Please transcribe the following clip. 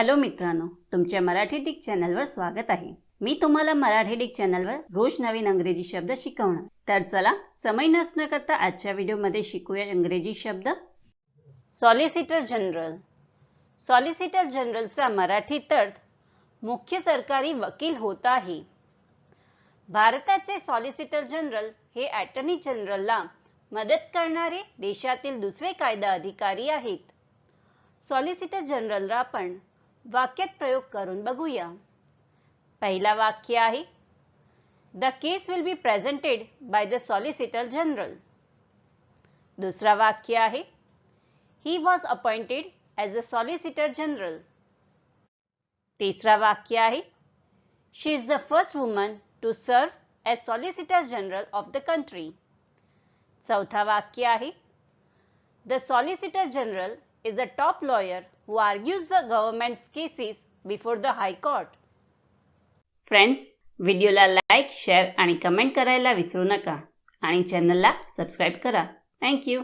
Hello मित्रांनो तुमच्या Marathi Dick चॅनलवर स्वागत आहे. मी तुम्हाला मराठी डिक चॅनलवर रोज नवीन अंग्रेजी शब्द शिकवणार. तर चला समय नसणं करता आजच्या व्हिडिओमध्ये शिकूया इंग्रजी शब्द. सॉलिसिटर जनरल सॉलिसिटर जनरलचा मराठीत अर्थ मुख्य सरकारी वकील होत आहे. भारताचे सॉलिसिटर जनरल हे अटर्नी जनरलला मदत करणारे देशातील दुसरे कायदा अधिकारी आहेत. सॉलिसिटर जनरलला आपण वाक्यात प्रयोग करून बघूया. पहिला वाक्य आहे the case will be presented by the solicitor general दुसरा वाक्य आहे he was appointed as a solicitor general तिसरा वाक्य आहे she is the first woman to serve as solicitor general of the country चौथा वाक्य आहे the solicitor general is a top lawyer who argues the government's cases before the High Court. Friends व्हिडिओला like share आणि comment करायला विसरू नका आणि चॅनलला सबस्क्राईब करा थँक्यू